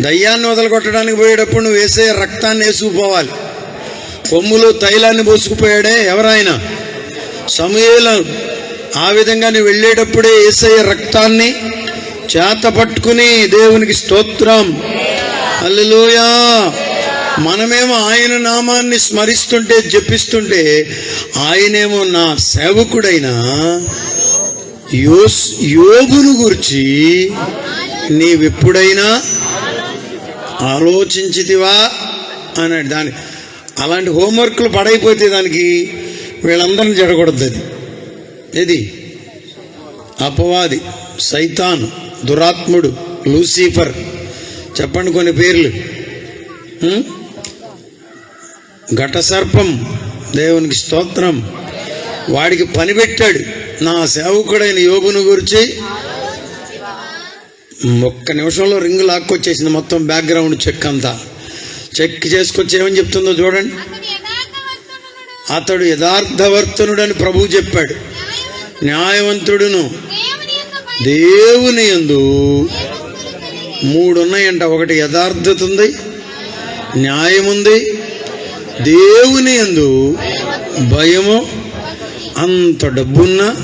దయ్యాన్ని వదలగొట్టడానికి పోయేటప్పుడు నువ్వు వేసే రక్తాన్ని వేసుకుపోవాలి. కొమ్ములో తైలాన్ని పోసుకుపోయాడే ఎవరాయన? సమూహల ఆ విధంగా నువ్వు వెళ్ళేటప్పుడే ఏసయ్య రక్తాన్ని చేత పట్టుకుని దేవునికి స్తోత్రం. అల్లెలూయా మనమేమో ఆయన నామాన్ని స్మరిస్తుంటే జపిస్తుంటే ఆయనేమో నా సేవకుడైన యోస్ యోగును గురించి నీవెప్పుడైనా ఆలోచించితివా అన్నాడు. దాని అలాంటి హోంవర్క్లు పడైపోతే దానికి వీళ్ళందరిని జడగొడద్దు అది. ఏది? అపవాది సైతాన్ దురాత్ముడు లూసిఫర్. చెప్పండి కొన్ని పేర్లు. ఘటసర్పం దేవునికి స్తోత్రం. వాడికి పని పెట్టాడు నా సేవకుడైన యోగును గురించి ఒక్క నిమిషంలో రింగ్ లాక్కొచ్చేసింది మొత్తం బ్యాక్గ్రౌండ్ చెక్ అంతా. చెక్ చేసుకొచ్చి ఏమని చెప్తుందో చూడండి. అతడు యథార్థవర్తనుడని యథార్థవర్తనుడు అని ప్రభువు చెప్పాడు. న్యాయవంతుడును. దేవుని ఎందు యందు మూడు ఉన్నాయంట ఒకటి యథార్థత ఉంది న్యాయం ఉంది దేవుని యందు భయము అంత డబ్బున్నా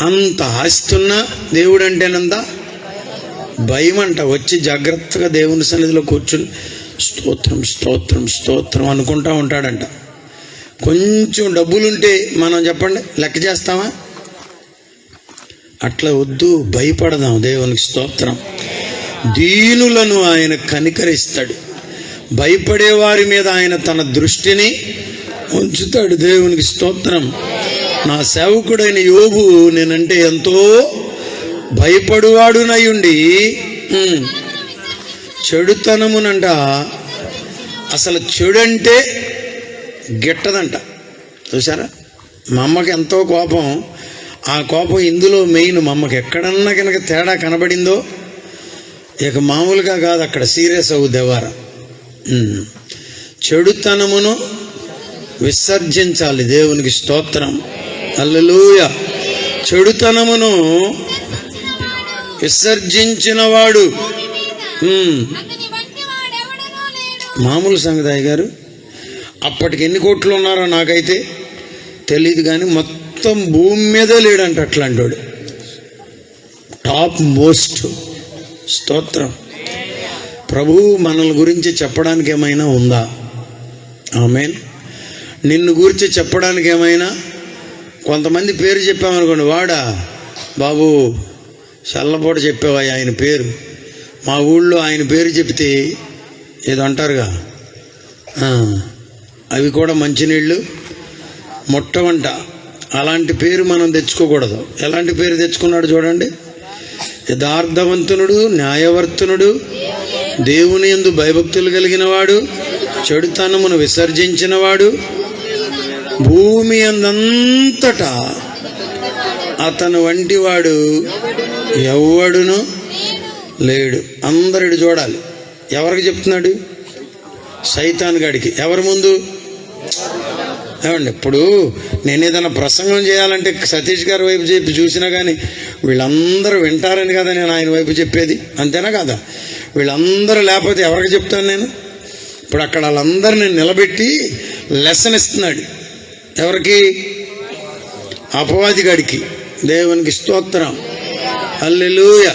అంత ఆస్తున్నా దేవుడు అంటేనందా భయం అంట వచ్చి జాగ్రత్తగా దేవుని సన్నిధిలో కూర్చుని స్తోత్రం స్తోత్రం స్తోత్రం అనుకుంటా ఉంటాడంట. కొంచెం డబ్బులుంటే మనం చెప్పండి లెక్క చేస్తామా? అట్లా వద్దు భయపడదాం దేవునికి స్తోత్రం. దీనులను ఆయన కనికరిస్తాడు. భయపడే వారి మీద ఆయన తన దృష్టిని ఉంచుతాడు దేవునికి స్తోత్రం. నా సేవకుడైన యోగు నేనంటే ఎంతో భయపడువాడునయుండి చెడుతనమునంట. అసలు చెడంటే గిట్టదంట. చూసారా మా అమ్మకి ఎంతో కోపం. ఆ కోపం ఇందులో మెయిన్ మా అమ్మకి ఎక్కడన్నా కనుక తేడా కనబడిందో ఇక మామూలుగా కాదు అక్కడ సీరియస్ అవు దేవార. చెడుతనమును విసర్జించాలి దేవునికి స్తోత్రం. అల్లెలూయ చెడుతనమును విసర్జించినవాడు. మామూలు సంగతి గారు అప్పటికి ఎన్ని కోట్లు ఉన్నారో నాకైతే తెలియదు కానీ మొత్తం భూమి మీదే లేడంట అట్లాంటోడు. Top most. స్తోత్రం. ప్రభు మనల గురించి చెప్పడానికి ఏమైనా ఉందా? ఆమెన్. నిన్ను గురించి చెప్పడానికి ఏమైనా? కొంతమంది పేరు చెప్పామనుకోండి వాడా బాబు చల్లపూట చెప్పావా ఆయన పేరు. మా ఊళ్ళో ఆయన పేరు చెప్తే ఏదో అంటారుగా అవి కూడా మంచినీళ్ళు మొట్టవంట అలాంటి పేరు మనం తెచ్చుకోకూడదు. ఎలాంటి పేరు తెచ్చుకున్నాడు చూడండి. యథార్థవంతునుడు న్యాయవర్తనుడు దేవుని యందు భయభక్తులు కలిగిన వాడు చెడుతనమును విసర్జించినవాడు భూమి అందంతటా అతను వంటి వాడు ఎవడును లేడు. అందరిడు చూడాలి. ఎవరికి చెప్తున్నాడు? సైతాన్ గడికి. ఎవరి ముందు? ఏమండి ఇప్పుడు నేను ఏదైనా ప్రసంగం చేయాలంటే సతీష్ గారి వైపు చెప్పి చూసినా కానీ వీళ్ళందరూ వింటారని కదా నేను ఆయన వైపు చెప్పేది. అంతేనా కదా? వీళ్ళందరూ లేకపోతే ఎవరికి చెప్తాను నేను? ఇప్పుడు అక్కడ వాళ్ళందరిని నిలబెట్టి లెసన్ ఇస్తున్నాడు. ఎవరికి? అపవాది గడికి. దేవునికి స్తోత్రం. అల్లెలూయ